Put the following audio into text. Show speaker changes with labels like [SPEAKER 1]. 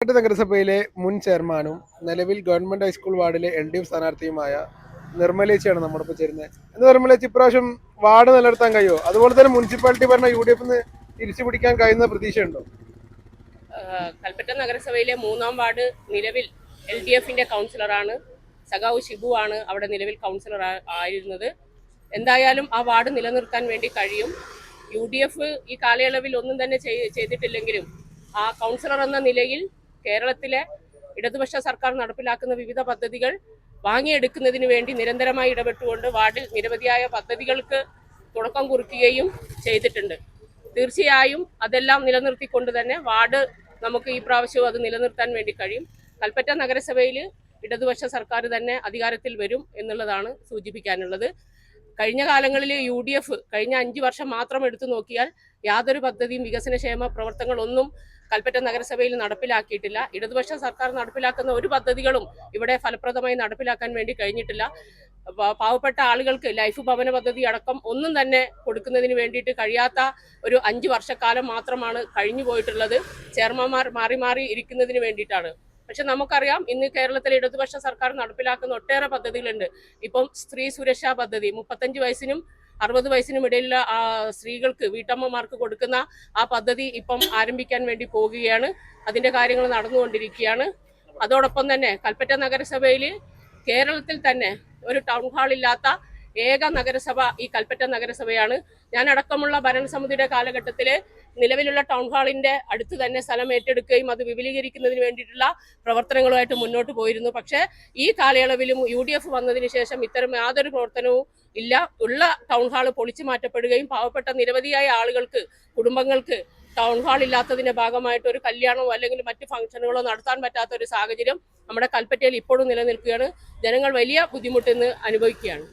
[SPEAKER 1] കൽപ്പറ്റ നഗരസഭയിലെ മുൻ ചെയർമാനും നിലവിൽ ഗവൺമെന്റ് ഹൈസ്കൂൾ വാർഡിലെ എൽ ഡി എഫ് സ്ഥാനാർത്ഥിയുമായ നിർമ്മലേച്ചിയാണ് നമ്മുടെ ഒപ്പം ചേരുന്നത്. എന്ന് നിർമ്മലേച്ചി ഇപ്രാവശ്യം വാർഡ് നിലനിർത്താൻ കഴിയുമോ? അതുപോലെ തന്നെ മുനിസിപ്പാലിറ്റി ഭരണ യു ഡി എഫിന് തിരിച്ചു പിടിക്കാൻ കഴിയുന്ന പ്രതീക്ഷയുണ്ടോ?
[SPEAKER 2] കൽപ്പറ്റ നഗരസഭയിലെ മൂന്നാം വാർഡ് നിലവിൽ എൽ ഡി എഫിന്റെ കൗൺസിലറാണ്. സഖാവ് ഷിബു ആണ് അവിടെ നിലവിൽ കൗൺസിലർ ആയിരുന്നത്. എന്തായാലും ആ വാർഡ് നിലനിർത്താൻ വേണ്ടി കഴിയും. യു ഡി എഫ് ഈ കാലയളവിൽ ഒന്നും തന്നെ ചെയ്തിട്ടില്ലെങ്കിലും ആ കൗൺസിലർ എന്ന നിലയിൽ കേരളത്തിലെ ഇടതുപക്ഷ സർക്കാർ നടപ്പിലാക്കുന്ന വിവിധ പദ്ധതികൾ വാങ്ങിയെടുക്കുന്നതിന് വേണ്ടി നിരന്തരമായി ഇടപെട്ടുകൊണ്ട് വാർഡിൽ നിരവധിയായ പദ്ധതികൾക്ക് തുടക്കം കുറിക്കുകയും ചെയ്തിട്ടുണ്ട്. തീർച്ചയായും അതെല്ലാം നിലനിർത്തിക്കൊണ്ട് തന്നെ വാർഡ് നമുക്ക് ഈ പ്രാവശ്യവും അത് നിലനിർത്താൻ വേണ്ടി കഴിയും. കൽപ്പറ്റ നഗരസഭയിൽ ഇടതുപക്ഷ സർക്കാർ തന്നെ അധികാരത്തിൽ വരും എന്നുള്ളതാണ് സൂചിപ്പിക്കാനുള്ളത്. കഴിഞ്ഞ കാലങ്ങളിൽ യു ഡി എഫ് കഴിഞ്ഞ അഞ്ച് വർഷം മാത്രം എടുത്തു നോക്കിയാൽ യാതൊരു പദ്ധതിയും വികസനക്ഷേമ പ്രവർത്തനങ്ങളൊന്നും കൽപ്പറ്റ നഗരസഭയിൽ നടപ്പിലാക്കിയിട്ടില്ല. ഇടതുപക്ഷ സർക്കാർ നടപ്പിലാക്കുന്ന ഒരു പദ്ധതികളും ഇവിടെ ഫലപ്രദമായി നടപ്പിലാക്കാൻ വേണ്ടി കഴിഞ്ഞിട്ടില്ല. പാവപ്പെട്ട ആളുകൾക്ക് ലൈഫ് ഭവന പദ്ധതി അടക്കം ഒന്നും തന്നെ കൊടുക്കുന്നതിന് വേണ്ടിയിട്ട് കഴിയാത്ത ഒരു അഞ്ച് വർഷക്കാലം മാത്രമാണ് കഴിഞ്ഞു പോയിട്ടുള്ളത് ചെയർമാൻമാർ മാറി മാറി ഇരിക്കുന്നതിന് വേണ്ടിയിട്ടാണ്. പക്ഷെ നമുക്കറിയാം ഇന്ന് കേരളത്തിലെ ഇടതുപക്ഷ സർക്കാർ നടപ്പിലാക്കുന്ന ഒട്ടേറെ പദ്ധതികളുണ്ട്. ഇപ്പം സ്ത്രീ സുരക്ഷാ പദ്ധതി മുപ്പത്തഞ്ച് വയസ്സിനും അറുപത് വയസ്സിനും ഇടയിലുള്ള സ്ത്രീകൾക്ക് വീട്ടമ്മമാർക്ക് കൊടുക്കുന്ന ആ പദ്ധതി ഇപ്പം ആരംഭിക്കാൻ വേണ്ടി പോവുകയാണ്. അതിന്റെ കാര്യങ്ങൾ നടന്നുകൊണ്ടിരിക്കുകയാണ്. അതോടൊപ്പം തന്നെ കൽപ്പറ്റ നഗരസഭയിൽ കേരളത്തിൽ തന്നെ ഒരു ടൗൺ ഹാൾ ഇല്ലാത്ത ഏക നഗരസഭ ഈ കൽപ്പറ്റ നഗരസഭയാണ്. ഞാൻ അടക്കമുള്ള ഭരണസമിതിയുടെ കാലഘട്ടത്തിൽ നിലവിലുള്ള ടൗൺ ഹാളിന്റെ അടുത്ത് തന്നെ സ്ഥലം ഏറ്റെടുക്കുകയും അത് വിപുലീകരിക്കുന്നതിന് വേണ്ടിയിട്ടുള്ള പ്രവർത്തനങ്ങളുമായിട്ട് മുന്നോട്ട് പോയിരുന്നു. പക്ഷേ ഈ കാലയളവിലും യു ഡി എഫ് വന്നതിന് ശേഷം ഇത്തരം യാതൊരു പ്രവർത്തനവും ഇല്ല. ഉള്ള ടൗൺ ഹാൾ പൊളിച്ചു മാറ്റപ്പെടുകയും പാവപ്പെട്ട നിരവധിയായ ആളുകൾക്ക് കുടുംബങ്ങൾക്ക് ടൗൺ ഹാൾ ഇല്ലാത്തതിന്റെ ഭാഗമായിട്ട് ഒരു കല്യാണമോ അല്ലെങ്കിൽ മറ്റു ഫംഗ്ഷനുകളോ നടത്താൻ പറ്റാത്ത ഒരു സാഹചര്യം നമ്മുടെ കൽപ്പറ്റയിൽ ഇപ്പോഴും നിലനിൽക്കുകയാണ്. ജനങ്ങൾ വലിയ ബുദ്ധിമുട്ടിന്ന് അനുഭവിക്കുകയാണ്.